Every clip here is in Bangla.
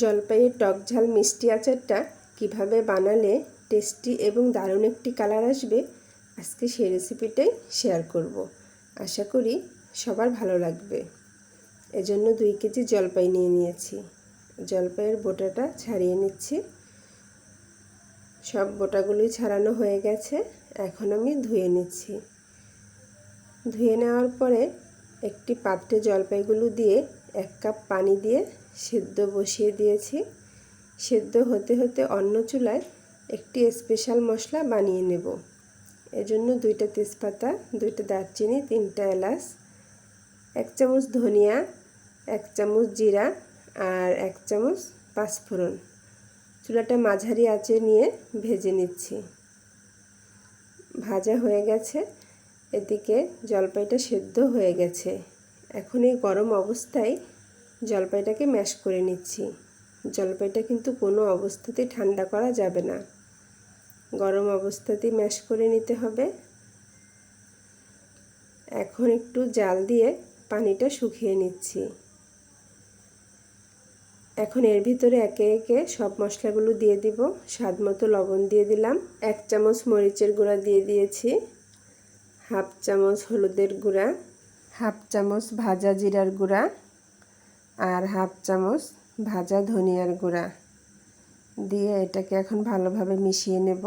জলপাইয়ের টক ঝাল মিষ্টি আচারটা কীভাবে বানালে টেস্টি এবং দারুণ একটি কালার আসবে, আজকে সেই রেসিপিটাই শেয়ার করব। আশা করি সবার ভালো লাগবে। এজন্য দুই কেজি জলপাই নিয়ে নিয়েছি। জলপাইয়ের বোটাটা ছাড়িয়ে নিচ্ছি। সব বোটাগুলোই ছাড়ানো হয়ে গেছে, এখন আমি ধুয়ে নিচ্ছি। ধুয়ে নেওয়ার পরে একটি পাত্রে জলপাইগুলো দিয়ে এক কাপ পানি দিয়ে সেদ্ধ বসিয়ে দিয়েছি। সেদ্ধ হতে হতে অন্য চুলায় একটি স্পেশাল মশলা বানিয়ে নেব। এজন্য দুইটা তেজপাতা, দুইটা দারচিনি, তিনটা এলাচ, এক চামচ ধনিয়া, এক চামচ জিরা আর এক চামচ পাঁচফোড়ন। চুলাটা মাঝারি আঁচে নিয়ে ভেজে নিচ্ছি। ভাজা হয়ে গেছে। এদিকে জলপাইটা সেদ্ধ হয়ে গেছে। এখন এই গরম অবস্থায় জলপাইটাকে ম্যাশ করে নিচ্ছি। জলপাইটা কিন্তু কোনো অবস্থাতেই ঠান্ডা করা যাবে না। গরম অবস্থাতেই ম্যাশ করে নিতে হবে। এখন একটু জাল দিয়ে পানিটা শুকিয়ে নিচ্ছি। এখন এর ভিতরে একে একে সব মশলাগুলো দিয়ে দিব। স্বাদ মতো লবণ দিয়ে দিলাম। এক চামচ মরিচের গুঁড়া দিয়ে দিয়েছি। হাফ চামচ হলুদের গুঁড়া। হাফ চামচ ভাজা জিরার গুঁড়া আর হাফ চামচ ভাজা ধনিয়ার গুঁড়া। দিয়ে এটাকে এখন ভালোভাবে মিশিয়ে নেব।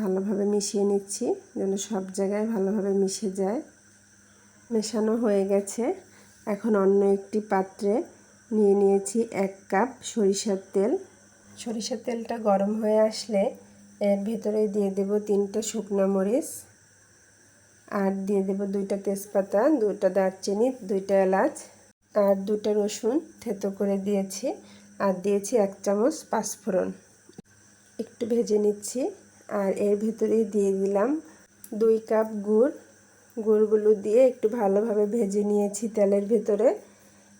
ভালোভাবে মিশিয়ে নিচ্ছি যেন সব জায়গায় ভালোভাবে মিশে যায়। মেশানো হয়ে গেছে। এখন অন্য একটি পাত্রে নিয়ে নিয়েছি এক কাপ সরিষার তেল। সরিষার তেলটা গরম হয়ে আসলে এর ভেতরে দিয়ে দেব তিনটা শুকনো মরিচ, আর দিয়ে দেব দুইটা তেজপাতা, দুইটা দারচিনি, দুইটা এলাচ, আর দুটা রসুন থেতো করে দিয়েছি, আর দিয়েছি এক চামচ পাঁচফোড়ন। একটু ভেজে নিচ্ছি, আর এর ভেতরেই দিয়ে দিলাম দুই কাপ গুড়। গুড়গুলো দিয়ে একটু ভালোভাবে ভেজে নিয়েছি তেলের ভেতরে।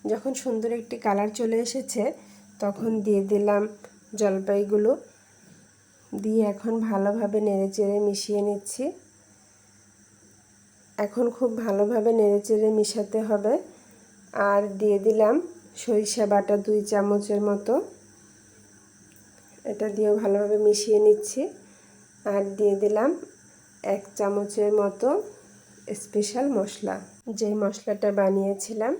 যখন সুন্দর একটি কালার চলে এসেছে, তখন দিয়ে দিলাম জলপাইগুলো দিয়ে এখন ভালোভাবে নেড়েচেড়ে মিশিয়ে নিচ্ছি। এখন খুব ভালোভাবে নেড়েচেড়ে মিশাতে হবে। আর দিয়ে দিলাম সরিষা বাটা দুই চামচের মতো। এটা দিয়েও ভালোভাবে মিশিয়ে নিচ্ছি। আর দিয়ে দিলাম এক চামচের মতো স্পেশাল মশলা। যেই মশলাটা বানিয়েছিলাম,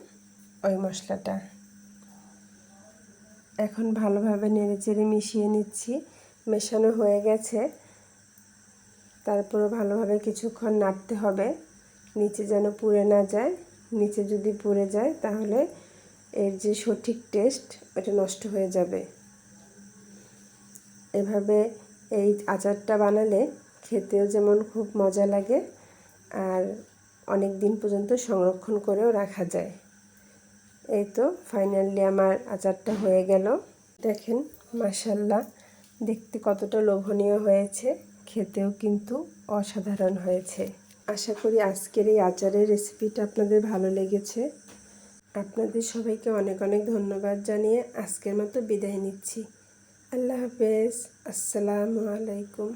ওই মশলাটা। এখন ভালোভাবে নেড়েচেড়ে মিশিয়ে নিচ্ছি। মেশানো হয়ে গেছে। তারপরও ভালোভাবে কিছুক্ষণ নাড়তে হবে। নিচে যেন পুড়ে না যায়। নিচে যদি পুড়ে যায়, তাহলে এর যে সঠিক টেস্ট, ওটা নষ্ট হয়ে যাবে। এভাবে এই আচারটা বানালে খেতেও যেমন খুব মজা লাগে, আর অনেক দিন পর্যন্ত সংরক্ষণ করেও রাখা যায়। এই তো ফাইনালি আমার আচারটা হয়ে গেল। দেখেন মাসাল্লাহ দেখতে কতটা লোভনীয় হয়েছে, খেতেও কিন্তু অসাধারণ হয়েছে। আশা করি আজকের এই আচারের রেসিপিটা আপনাদের ভালো লেগেছে। আপনাদের সবাইকে অনেক অনেক ধন্যবাদ জানিয়ে আজকের মতো বিদায় নিচ্ছি। আল্লাহ হাফেজ, আসসালামু আলাইকুম।